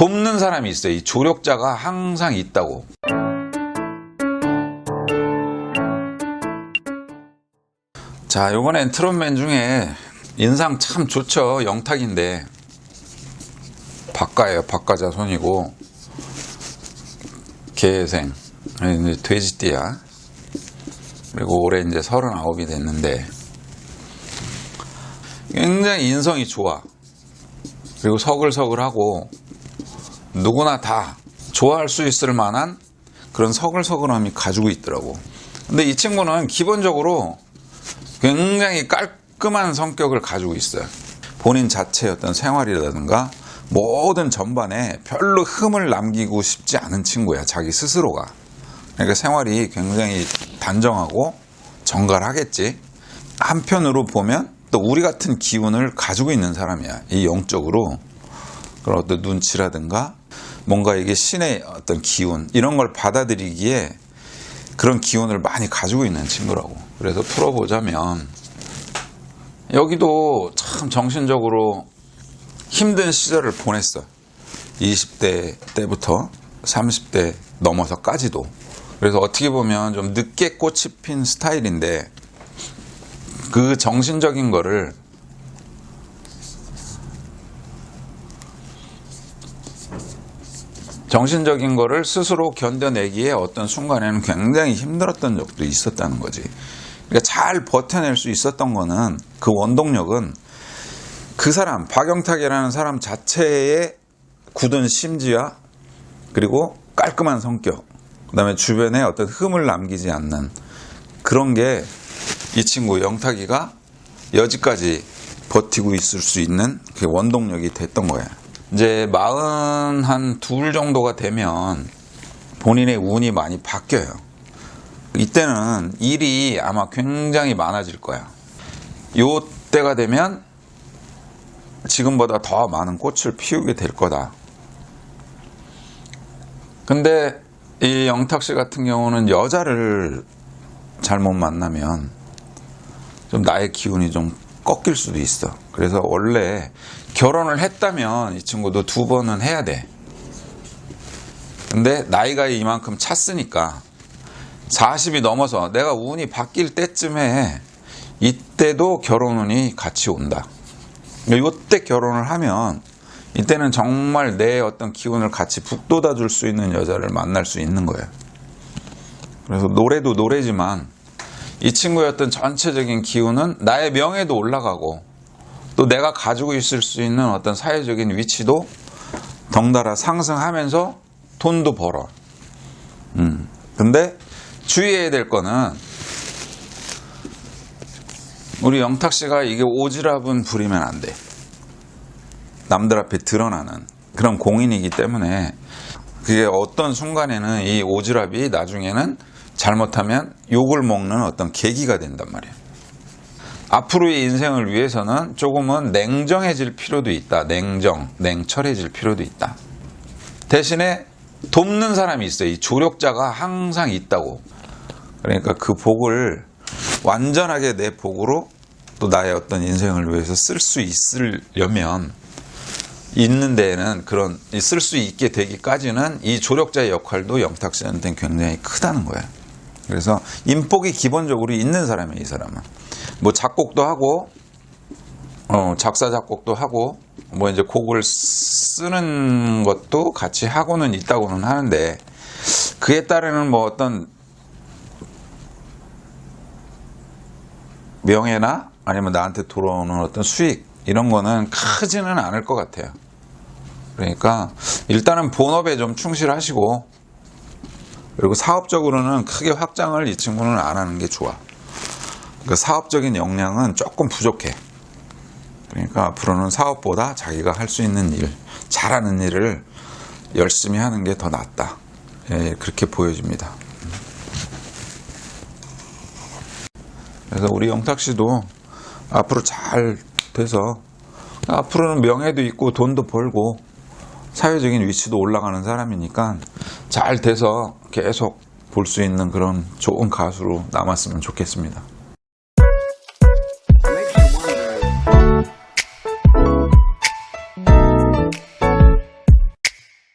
돕는 사람이 있어요. 이 조력자가 항상 있다고. 자, 요번엔 트롯맨 중에 인상 참 좋죠. 영탁인데. 박가예요. 박가자 손이고. 개생. 돼지띠야. 그리고 올해 이제 39이 됐는데. 굉장히 인성이 좋아. 그리고 서글서글하고 누구나 다 좋아할 수 있을 만한 그런 서글서글함이 가지고 있더라고. 근데 이 친구는 기본적으로 굉장히 깔끔한 성격을 가지고 있어요. 본인 자체의 어떤 생활이라든가 모든 전반에 별로 흠을 남기고 싶지 않은 친구야. 자기 스스로가. 그러니까 생활이 굉장히 단정하고 정갈하겠지. 한편으로 보면 또 우리 같은 기운을 가지고 있는 사람이야. 이 영적으로. 그런 어떤 눈치라든가 뭔가 이게 신의 어떤 기운 이런 걸 받아들이기에 그런 기운을 많이 가지고 있는 친구라고. 그래서 풀어보자면 여기도 참 정신적으로 힘든 시절을 보냈어. 20대 때부터 30대 넘어서까지도. 그래서 어떻게 보면 좀 늦게 꽃이 핀 스타일인데 그 정신적인 거를 정신적인 거를 스스로 견뎌내기에 어떤 순간에는 굉장히 힘들었던 적도 있었다는 거지. 그러니까 잘 버텨낼 수 있었던 거는 그 원동력은 그 사람, 박영탁이라는 사람 자체의 굳은 심지와 그리고 깔끔한 성격, 그 다음에 주변에 어떤 흠을 남기지 않는 그런 게 이 친구 영탁이가 여지까지 버티고 있을 수 있는 그 원동력이 됐던 거야. 이제 마흔 한 둘 정도가 되면 본인의 운이 많이 바뀌어요. 이때는 일이 아마 굉장히 많아질 거야. 요 때가 되면 지금보다 더 많은 꽃을 피우게 될 거다. 근데 이 영탁 씨 같은 경우는 여자를 잘못 만나면 좀 나의 기운이 좀 꺾일 수도 있어. 그래서 원래 결혼을 했다면 이 친구도 두 번은 해야 돼. 근데 나이가 이만큼 찼으니까 40이 넘어서 내가 운이 바뀔 때쯤에 이때도 결혼운이 같이 온다. 이때 결혼을 하면 이때는 정말 내 어떤 기운을 같이 북돋아 줄 수 있는 여자를 만날 수 있는 거예요. 그래서 노래도 노래지만 이 친구의 어떤 전체적인 기운은 나의 명예도 올라가고 또 내가 가지고 있을 수 있는 어떤 사회적인 위치도 덩달아 상승하면서 돈도 벌어. 음. 근데 주의해야 될 거는 우리 영탁 씨가 이게 오지랖은 부리면 안 돼. 남들 앞에 드러나는 그런 공인이기 때문에 그게 어떤 순간에는 이 오지랖이 나중에는 잘못하면 욕을 먹는 어떤 계기가 된단 말이에요. 앞으로의 인생을 위해서는 조금은 냉정해질 필요도 있다. 냉정, 냉철해질 필요도 있다. 대신에 돕는 사람이 있어요. 이 조력자가 항상 있다고. 그러니까 그 복을 완전하게 내 복으로 또 나의 어떤 인생을 위해서 쓸 수 있으려면 있는 데에는 그런 쓸 수 있게 되기까지는 이 조력자의 역할도 영탁 씨한테는 굉장히 크다는 거예요. 그래서 인복이 기본적으로 있는 사람이에요, 이 사람은. 뭐 작곡도 하고, 어, 작사 작곡도 하고, 뭐 이제 곡을 쓰는 것도 같이 하고는 있다고는 하는데, 그에 따르는 뭐 어떤 명예나 아니면 나한테 들어오는 어떤 수익, 이런 거는 크지는 않을 것 같아요. 그러니까 일단은 본업에 좀 충실하시고, 그리고 사업적으로는 크게 확장을 이 친구는 안 하는 게 좋아. 그 사업적인 역량은 조금 부족해. 그러니까 앞으로는 사업보다 자기가 할 수 있는 일, 잘하는 일을 열심히 하는 게 더 낫다. 예, 그렇게 보여집니다. 그래서 우리 영탁 씨도 앞으로 잘 돼서 앞으로는 명예도 있고 돈도 벌고 사회적인 위치도 올라가는 사람이니까 잘 돼서 계속 볼 수 있는 그런 좋은 가수로 남았으면 좋겠습니다.